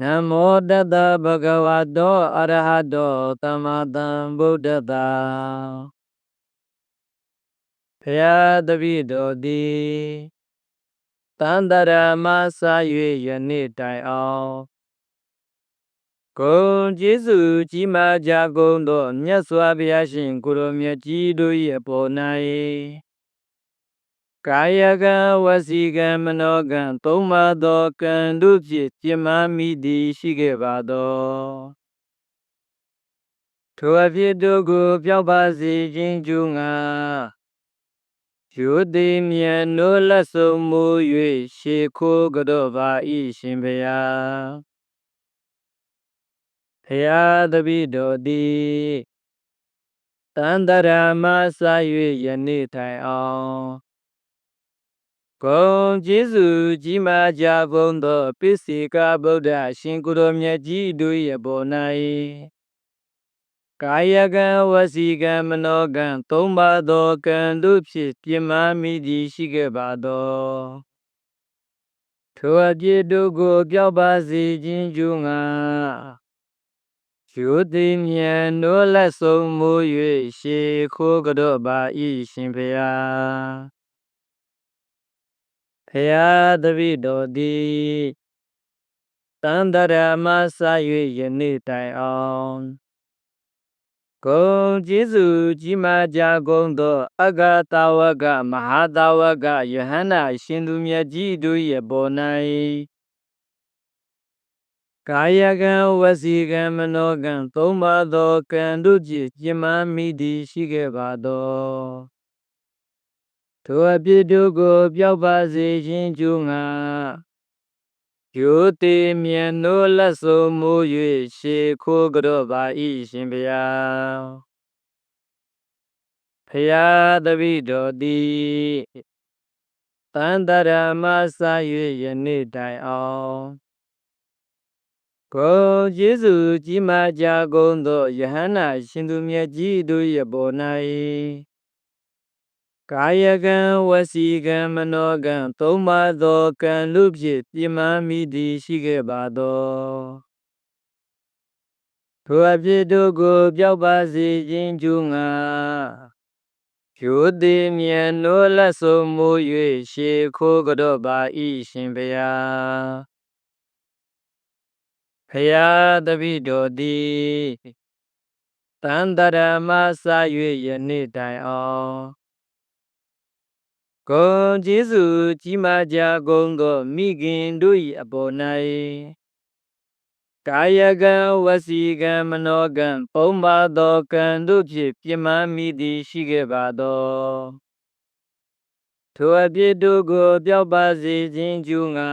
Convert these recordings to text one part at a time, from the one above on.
နမောတတ္တဗဂဝတောအရဟတောသမ္မာသမ္ဗုဒ္ဓတ္တဖရာတပည့်တော်သည်တန်တရာမစ၍ယနေ့တိုင်အောင်ဂုံကျေးဇူးကြီးမားကြကုန်သောမြတ်စွာဘုရားရှင်ကိုရောမြတ်ကြီးတို့၏အပေါ်၌ ကာယကံဝစီကံမနောကံသုံးပါသောကံတို့ဖြင့်ပြမမိသည်ရှိခဲ့ပါသောထိုအဖြစ်တို့ကိုပြောက်ပါစေခြင်းကျူးငါရိုသိမြတ်နိုးလက်ဆုံးမူ၍ရှေခိုးကြောပါဤရှင်ဘုရားဖရာတပိတော်သည်တန်တရာမစ၍ယနေ့ထိုင်အောင် ဂုံကျေးဇူးကြီးမားကြကုန်သောပိစိကဗုဒ္ဓရှင်ကိုယ်တော်မြတ်ကြီးတို့၏အပေါ်၌ကာယကံဝစီကံမနောကံသုံးပါသောကံတို့ဖြင့်ပြမမိသည်ရှိခဲ့ပါသောထိုအပြစ်တို့ကိုပြောက်ပါစေခြင်းကျူးငါယူသိမြတ်နိုးလက်ဆုံးမူ၍ရှေခိုးကြောပါဤရှင်ဖျား ဖရာတပိတော်သည်တန်တရာမစ၍ယနေ့တိုင်အောင်ဂုံကျေးဇူးကြီးမားကြကုန်သော အဂတဝကမဟာတဝကယဟန္တာရှင်သူမြတ်ကြီးတို့၏ပေါ်၌ကာယကံဝစီကံမနောကံသုံးပါသောကံတို့ဖြင့်ပြမမိသည်ရှိခဲ့ပါသော ထိုအပြစ်တို့ကိုပြောက်ပါစေခြင်းကျူးငါယိုတိမြတ်နိုးလက်ဆုံးမူ၍ရှေခိုးကြောပါဤရှင်ဘုရားဖရာတပိတော်သည်တန်တရာမစ၍ယနေ့တိုင်အောင်ကိုကျေးဇူးကြီးမားကြကုန်သောယဟန္တာရှင်သူမြတ်ကြီးတို့၏ပေါ်၌ ကာယကံဝစီကံမနောကံသုံးပါသောကံလူဖြင့်ပြမမိသည်ရှိခဲ့ပါသောထိုအဖြစ်တို့ကိုပြောက်ပါစေခြင်းကျူးငါယိုတိမြတ်နိုးလက်ဆုံးမူ၍ရှေခိုးကြောပါဤရှင်ဘုရားဖရာတပိတော်သည်တန်တရမစ၍ယနေ့တိုင်အောင် ဂုံကျေးဇူးကြီးမားကြကုန်သောမိခင်တို့၏အပေါ်၌ကာယကံဝစီကံမနောကံပုံပါသောကံတို့ဖြင့်ပြမမိသည်ရှိခဲ့ပါသောထိုအပြစ်တို့ကိုပြောက်ပါစေခြင်းကျူးငါ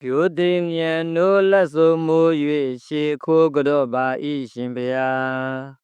ပြုသိမြတ်နိုးလက်ဆုံးမူ၍ရှေခိုးကြောပါဤရှင်ဘုရား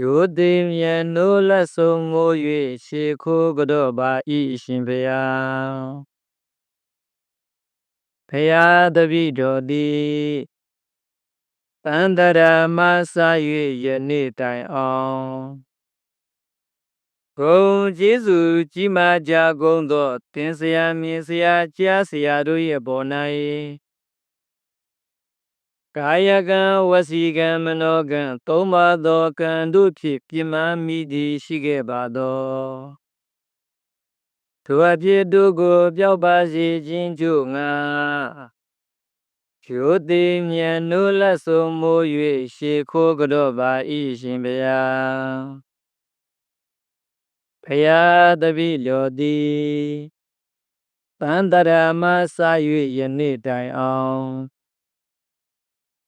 ရိုသိမြတ်နိုးလက်ဆုံးငို၍ရှေခိုးကြောပါဤရှင်ဘုရားဖရာတပိတော်သည်တန်တရာမစ၍ယနေ့တိုင်အောင်ဂုံကျေးဇူးကြီးမားကြကုန်သောသင်္ဆရာမြင်ဆရာကြားဆရာတို့၏ဘော၌ ကာယကံဝစီကံမနောကံသုံးပါသောကံတို့ဖြင့်ပြမမိသည်ရှိခဲ့ပါသောထိုအဖြစ်တို့ကိုပြောက်ပါစေခြင်းကြို့ငါကျိုတိမြတ်နိုးလက်ဆုံးမူ၍ရှေခိုးကြောပါဤရှင်ဘုရားဖရာတပိလျော်သည်တန်တရာမစ၍ယနေ့တိုင်အောင်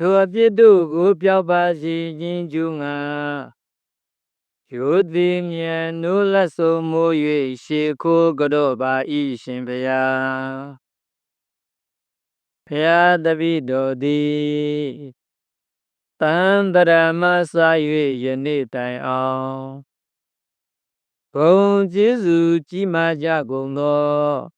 ထိုအပြစ်တို့ကိုပြောက်ပါစေခြင်းကျူးငါရိုသေမြတ်နိုးလက်ဆုံးမိုး၍ရှေခိုးကြော့ပါ၏ရှင်ဘုရားဖျားတပိတော်သည်တန်တရမစ၍ယနေ့တိုင်အောင်ဘုံကျေးဇူးကြီးမားကြကုန်သော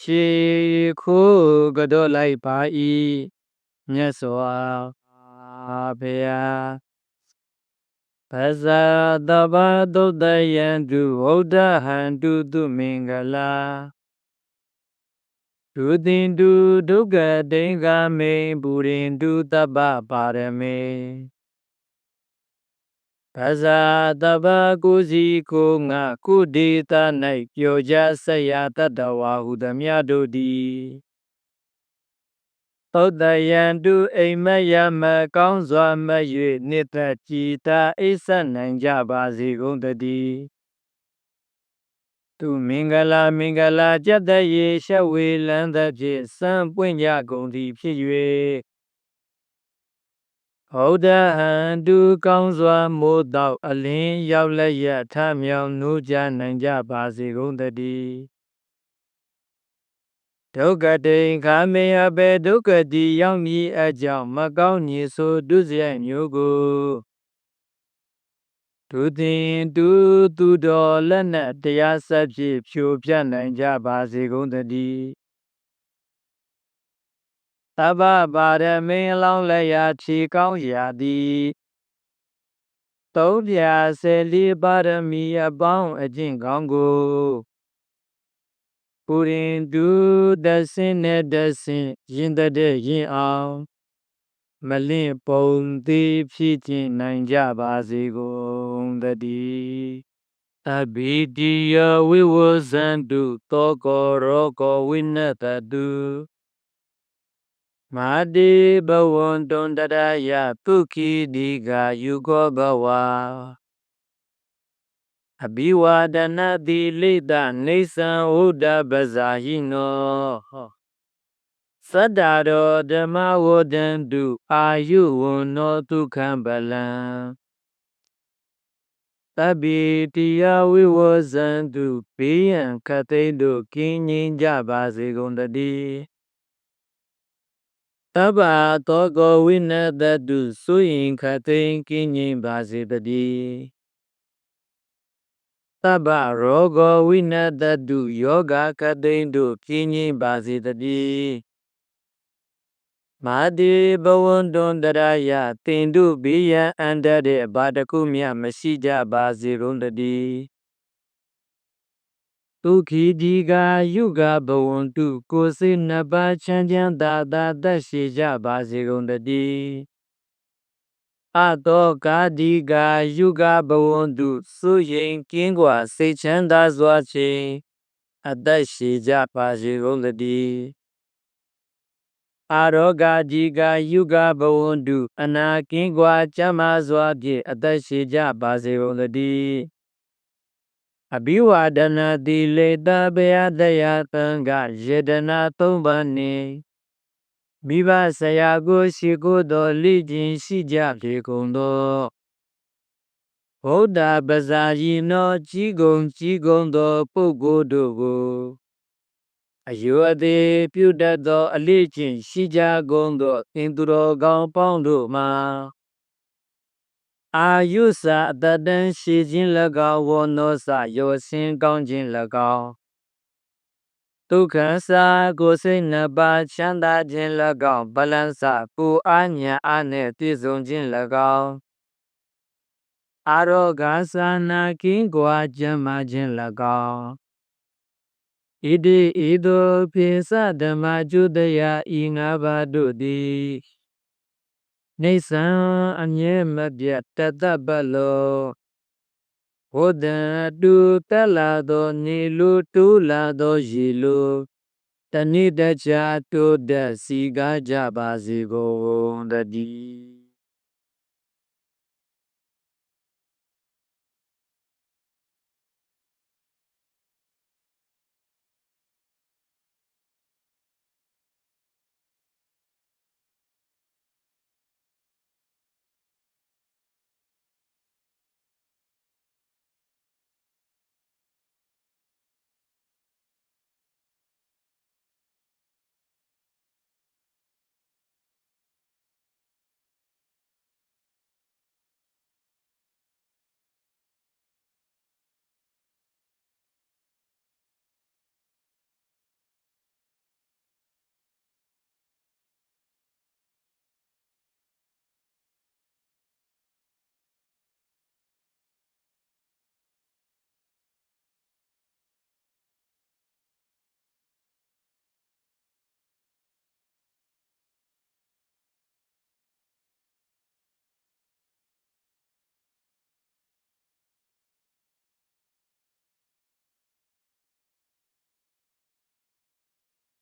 ရှေခိုးကြောလိုက်ပါ၏မြတ်စွာဘုရားပဇာတဘာသုတ်တယံတုဝုဒ္ဓဟံတုသူမင်္ဂလာဒုတိတုဒုက္ကတိင်္ဂမေပုရိန္တုတပ္ပပါရမေ ပဇာတပကိုစီကိုငါကုဒေသ၌ပြောကြဆက်ရတတဝါဟုသမျှတို့သည်သုတ်တယံတုအိမ်မယမကောင်းစွာမ၍နိတကြည်တာအိဆနိုင်ကြပါစေကုန်တည်းသူမင်္ဂလာမင်္ဂလာကြက်တရေရှဝေလန်းသဖြင့်စံပွင့်ကြကုန်သည်ဖြစ်၍ ဟောဒဟံတုကောင်းစွာမိုးတော့အလင်းရောက်လက်ရထမြောင်နိုးကြနိုင်ကြပါစေကုန်တည်းဒုက္ကတိခာမေအဘေဒုက္ကတိရောက်မည်အကြောင်းမကောင်းညည်ဆိုဒုစရိုက်မျိုးကိုဒုတင်တူသူတော်လက်နက်တရားစဖြင့်ဖြိုပြနိုင်ကြပါစေကုန်တည်း သဗ္ဗပါရမင်းလောင်းလက်ရာခြေကောင်းရာသည်သုံးပြဆယ်လေးပါရမီအပေါင်းအကျင့်ကောင်းကိုပူရင်တူတဆင်းနဲ့တဆင်းရင်တဲ့ရင်အောင်မလင့်ပုံသေးဖြစ်ခြင်းနိုင်ကြပါစေကုန်တည်းအဘိတိယဝိဝဇန္တုသောကောရောကောဝိနတတု မာတိဘဝန္တုံတရယပုခိဒီကယုခောဘဝအဘိဝါဒနာတိလိတနေသံဥဒ္ဒပဇာဟိနောသတ္တရောဓမ္မဝဒန္တုအာယုဝနောဒုက္ခံပလံတပိတိယဝိဝဇန္တုဘေးရန်ခသိတို့ကင်းငြိမ်းကြပါစေကုန်တည်း တဗ္ဗသောကောဝိနတတုသုယင်ခသိင်ကင်းငြိမ်းပါစေတည်းသဗ္ဗရောဂောဝိနတတုယောဂခသိင်တို့ကင်းငြိမ်းပါစေတည်းမာတိဘဝန္တုံတရယတင်တို့ဘေးရန်အန္တတဲ့ဘာတခုမျှမရှိကြပါစေကုန်တည်း ဒုက္ခိဒီကယုဂဘဝန္တုကိုယ်စိတ်နှစ်ပါးချမ်းချမ်းသာသာသက်ရှိကြပါစေကုန်တည်းအတောကာဒီကယုဂဘဝန္တုသုရင်ကင်းကွာစိတ်ချမ်းသာစွာခြင်းအသက်ရှိကြပါစေကုန်တည်းအာရောဂဒီကယုဂဘဝန္တုအနာကင်းကွာကျမ်းမာစွာဖြင့်အသက်ရှိကြပါစေကုန်တည်း အဘိဝဒနာတိလေတဘယတယသံဃယေတနာသုံးပါးနှင့်မိဘဆရာကိုရှိကိုတော်လိကျင်ရှိကြလေကုန်သောဗုဒ္ဓပဇာယီနောကြီးကုံကြီးကုံသောပုဂ္ဂိုလ်တို့ကိုအယောအသေးပြုတတ်သော အလေးကျင့်ရှိကြကုန်သောသင်သူတော်ကောင်းပေါင်းတို့မှာ အာယုစာအတတန်ရှိခြင်း၎င်းဝနောစာယောစင်ကောင်းခြင်း၎င်းဒုက္ခစာကိုယ်စိတ်နှစ်ပါးချမ်းသာခြင်း၎င်းဗလန်စာကိုအားညာအားနှင့်ပြည့်စုံခြင်း၎င်းအာရောဂါစာနာကင်းကွာကျမ်းမာခြင်း၎င်းဣတိဤသို့ပိစဓမ္မကျုတယဤငါးပါးတို့သည် နေဆံအမြဲမပြတ်တသက်ပတ်လုံးဝဒ္ဒတုတက်လာသောနေလူတူးလာသောရေလူတဏိတချာတိုးတက်စီကားကြပါစေကုန်တည်း